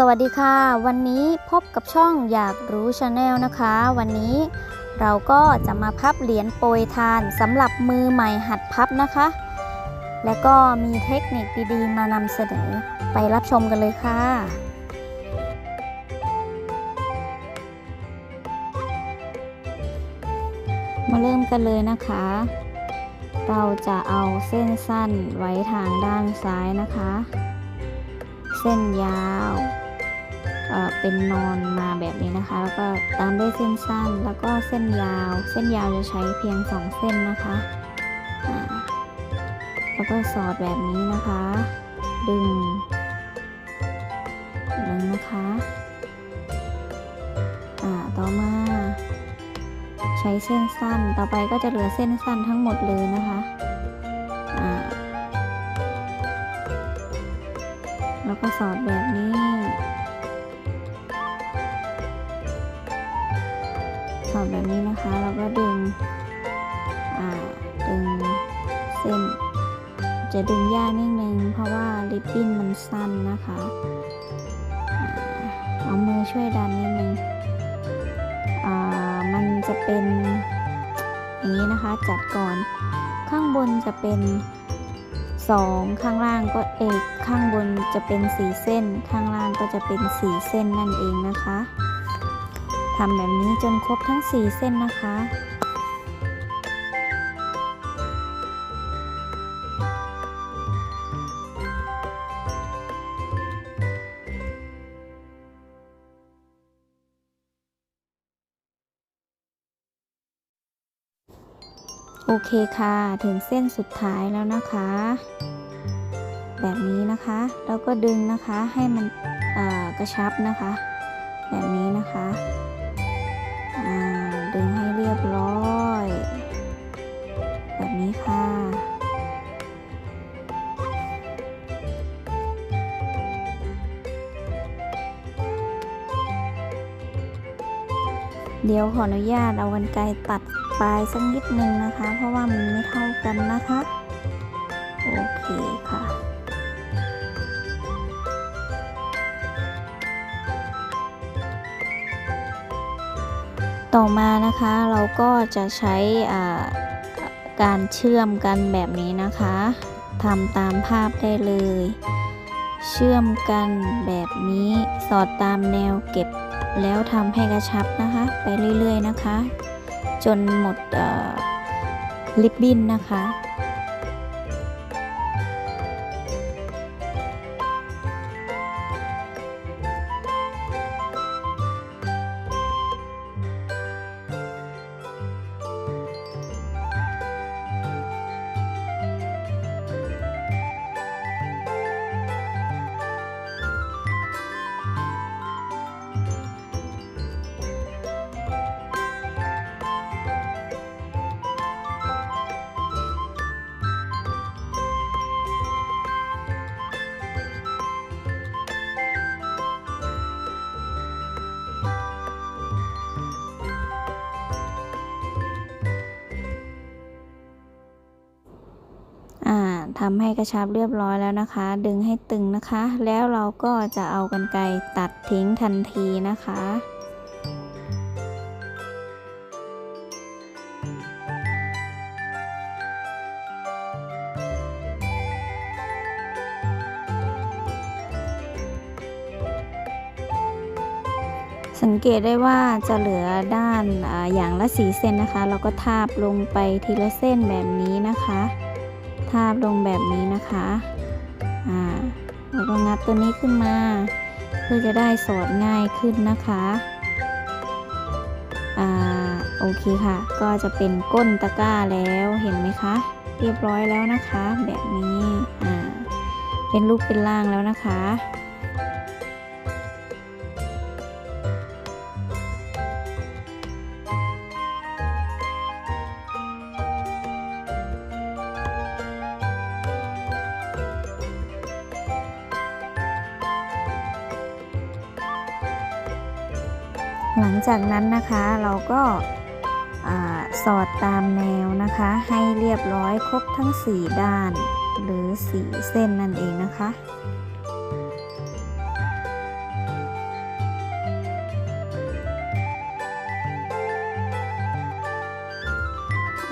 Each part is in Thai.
สวัสดีค่ะ วันนี้พบกับช่องอยากรู้ชาแนลนะคะ วันนี้เราก็จะมาพับเหรียญโปรยทานสำหรับมือใหม่หัดพับนะคะ และก็มีเทคนิคดีๆ มานำเสนอไปรับชมกันเลยค่ะมาเริ่มกันเลยนะคะ เราจะเอาเส้นสั้นไว้ทางด้านซ้ายนะคะ เส้นยาว เเป็นนอนมาแบบนี้นะคะ แล้วก็ตามด้วยเส้นสั้น แล้วก็เส้นยาว เส้นยาวจะใช้เพียงสองเส้นนะคะอ่าแล้วก็สอดแบบนี้นะคะ ดึงดึงนะคะอ่าต่อมาใช้เส้นสั้น ต่อไปก็จะเหลือเส้นสั้นทั้งหมดเลยนะคะอ่าแล้วก็สอดแบบนี้ อดแบบนี้นะคะแล้วก็ดึงดึงเส้น จะดึงยากนิดนึงเพราะว่าริบบิ้นมันสั้นนะคะเอามือช่วยดันนิดนึงอ่ามันจะเป็นอย่างนี้นะคะจัดก่อนข้างบนจะเป็นสองข้างล่างก็เอกข้างบนจะเป็นสีเส้น ข้างล่างก็จะเป็นสีเส้นนั่นเองนะคะ ทำแบบนี้จนครบทั้งสีเส้นนะคะ โอเคค่ะ ถึงเส้นสุดท้ายแล้วนะคะ แบบนี้นะคะแล้วก็ดึงนะคะให้มันกระชับนะคะ แบบนี้นะคะ เดี๋ยวขออนุญาตเอากันไกรตัดปลายสักนิดนึงนะคะ เพราะว่ามันไม่เท่ากันนะคะ โอเคค่ะ ต่อมานะคะเราก็จะใช้อ่าการเชื่อมกันแบบนี้นะคะทำตามภาพได้เลย เชื่อมกันแบบนี้สอดตามแนวเก็บ แล้วทำให้กระชับนะคะ ไปเรื่อยๆนะคะ จนหมดลิปบิ้นนะคะ ทำให้กระชับเรียบร้อยแล้วนะคะ ดึงให้ตึงนะคะ แล้วเราก็จะเอากันไกรตัดทิ้งทันทีนะคะสังเกตได้ว่าจะเหลือด้านออย่างละสีเส้นนะคะเราก็ทาบลงไปทีละเส้นแบบนี้นะคะ ทาบลงแบบนี้นะคะอ่าแล้วก็งัดตัวนี้ขึ้นมา เพื่อจะได้สอดง่ายขึ้นนะคะอ่าโอเคค่ะ ก็จะเป็นก้นตะกร้าแล้วเห็นไหมคะ เรียบร้อยแล้วนะคะ แบบนี้อ่าเป็นรูปเป็นร่างแล้วนะคะ หลังจากนั้นนะคะเราก็สอดตามแนวนะคะ ให้เรียบร้อยครบทั้ง 4 ด้าน หรือ 4 เส้นนั่นเองนะคะ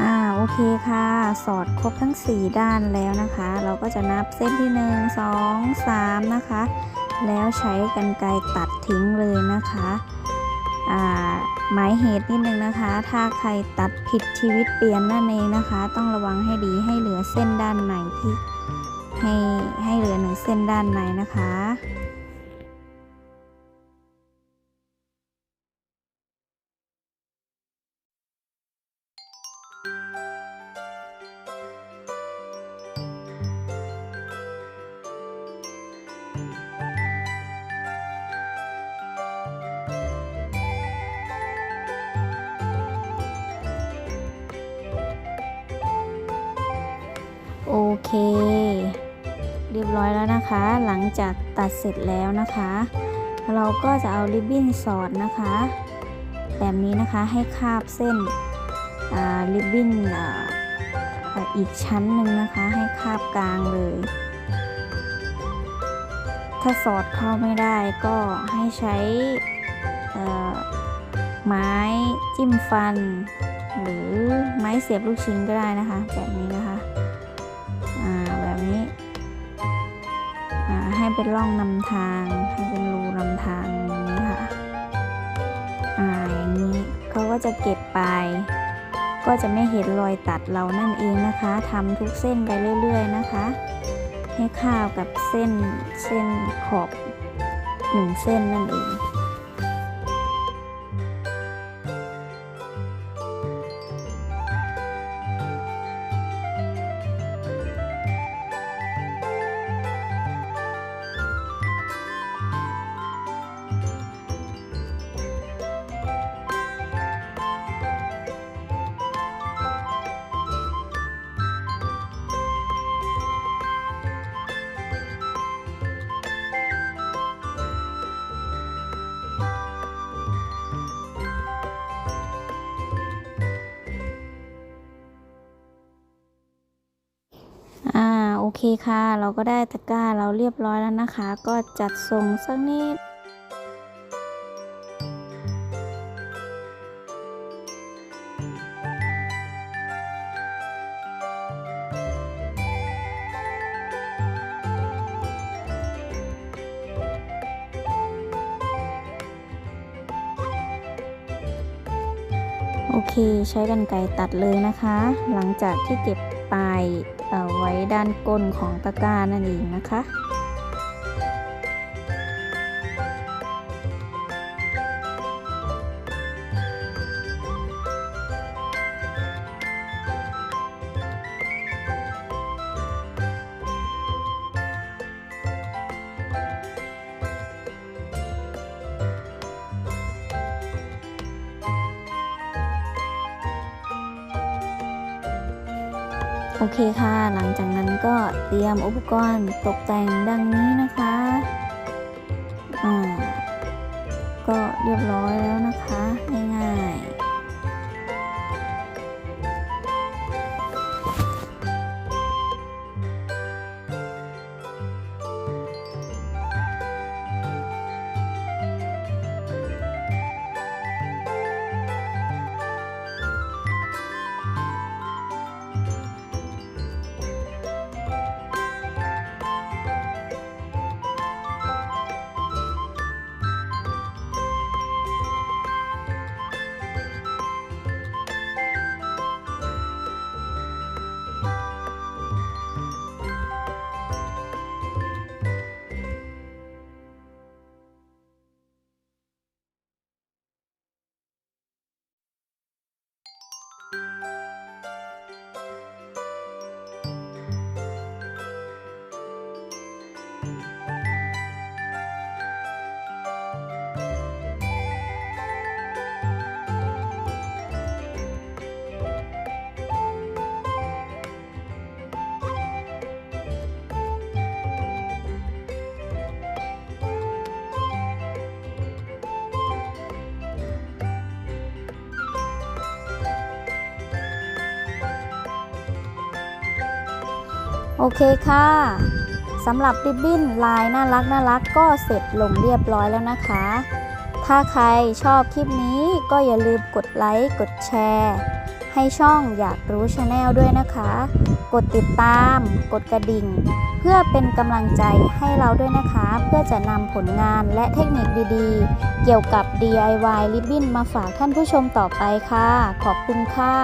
อ่าโอเคค่ะ สอดครบทั้ง 4 ด้านแล้วนะคะ เราก็จะนับเส้นที่ 1 2 3 นะคะ แล้วใช้กรรไกรตัดทิ้งเลยนะคะ หมายเหตุนิดนึงนะคะ ถ้าใครตัดผิดชีวิตเปลี่ยนนั่นเองนะคะ ต้องระวังให้ดีให้เหลือเส้นด้านในที่ให้ให้เหลือหนึ่งเส้นด้านในนะคะ เค เรียบร้อยแล้วนะคะ หลังจากตัดเสร็จแล้วนะคะ เราก็จะเอาริบบิ้นสอดนะคะ แบบนี้นะคะให้คาบเส้นริบบิ้นอีกชั้นหนึ่งนะคะ ให้คาบกลางเลย ถ้าสอดเข้าไม่ได้ก็ให้ใช้ไม้จิ้มฟัน หรือไม้เสียบลูกชิ้นก็ได้นะคะ แบบนี้นะคะ ให้เป็นร่องนำทาง ให้เป็นรูนำทางอย่างนี้ค่ะ อ่าอย่างนี้เขาก็จะเก็บไป ก็จะไม่เห็นรอยตัดเรานั่นเองนะคะทำทุกเส้นไปเรื่อย ๆ นะคะ ให้ข้าวกับเส้นเส้นขอบหนึ่งเส้นนั่นเอง คค่ะ เราก็ได้ตะกร้าเราเรียบร้อยแล้วนะคะ ก็จัดส่งสักนิดโอเค ใช้กันไกรตัดเลยนะคะ หลังจากที่เก็บปลาย ไว้ด้านก้นของตะกร้านั่นเองนะคะ โอเคค่ะ หลังจากนั้นก็เตรียมอุปกรณ์ตกแต่งดังนี้นะคะ อ่า ก็เรียบร้อยแล้วนะคะ เคค่ะสำหรับริบบิ้นลายน่ารักน่ารักก็เสร็จลงเรียบร้อยแล้วนะคะ ถ้าใครชอบคลิปนี้ก็อย่าลืมกดไลค์กดแชร์ ให้ช่องอยากรู้ชาแนลด้วยนะคะ กดติดตาม กดกระดิ่ง เพื่อเป็นกำลังใจให้เราด้วยนะคะ เพื่อจะนำผลงานและเทคนิคดีๆ เกี่ยวกับ DIY ริบบิ้นมาฝากท่านผู้ชมต่อไปค่ะ ขอบคุณค่ะ